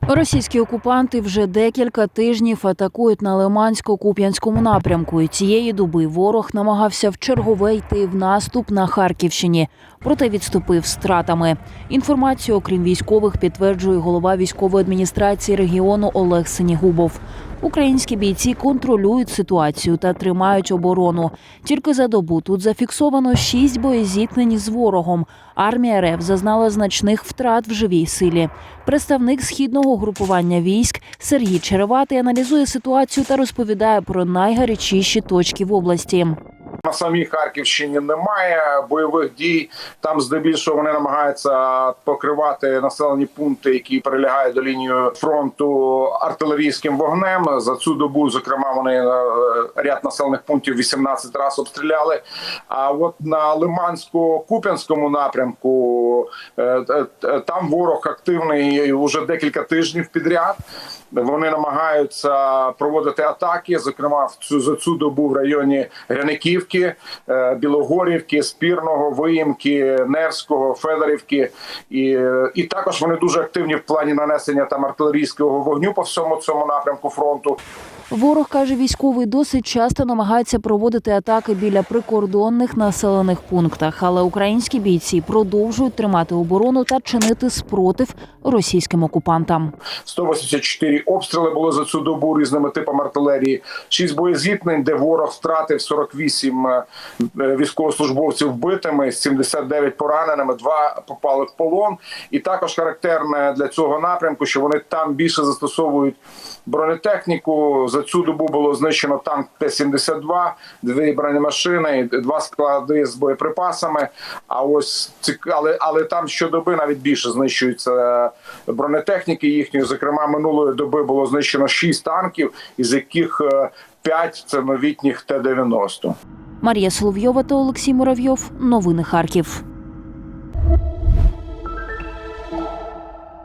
Російські окупанти вже декілька тижнів атакують на Лимансько-Куп'янському напрямку. І цієї доби ворог намагався в чергове йти в наступ на Харківщині, проте відступив стратами. Інформацію, окрім військових, підтверджує голова військової адміністрації регіону Олег Синігубов. Українські бійці контролюють ситуацію та тримають оборону. Тільки за добу тут зафіксовано шість боєзіткнень з ворогом. Армія РФ зазнала значних втрат в живій силі. Представник східного групування військ Сергій Череватий аналізує ситуацію та розповідає про найгарячіші точки в області. На самій Харківщині немає бойових дій. Там здебільшого вони намагаються покривати населені пункти, які прилягають до лінії фронту артилерійським вогнем. За цю добу, зокрема, вони е, ряд населених пунктів 18 разів обстріляли. А от на Лимансько-Куп'янському напрямку е, е, там ворог активний вже декілька тижнів підряд. Вони намагаються проводити атаки, зокрема в цю за цю добу в районі Гряниківки, е, Білогорівки, Спірного, Виїмки, Невського, Федорівки, і, і також вони дуже активні в плані нанесення там артилерійського вогню по всьому цьому напрямку фронту. Ворог каже, військовий досить часто намагається проводити атаки біля прикордонних населених пунктах, але українські бійці продовжують тримати оборону та чинити спротив російським окупантам. 184 обстріли було за цю добу різними типами артилерії. 6 боєзіткнень, де ворог втратив 48 е, військовослужбовців вбитими, 79 пораненими, два попали в полон. І також характерне для цього напрямку, що вони там більше застосовують бронетехніку. За цю добу було знищено танк Т-72, дві бронемашини, два склади з боєприпасами. А ось але, але там щодоби навіть більше знищується е, бронетехніки їхньої. Зокрема, минулої доби було знищено 6 танків, із яких 5 це новітніх Т-90. Марія Соловйова та Олексій Муравйов. Новини Харків.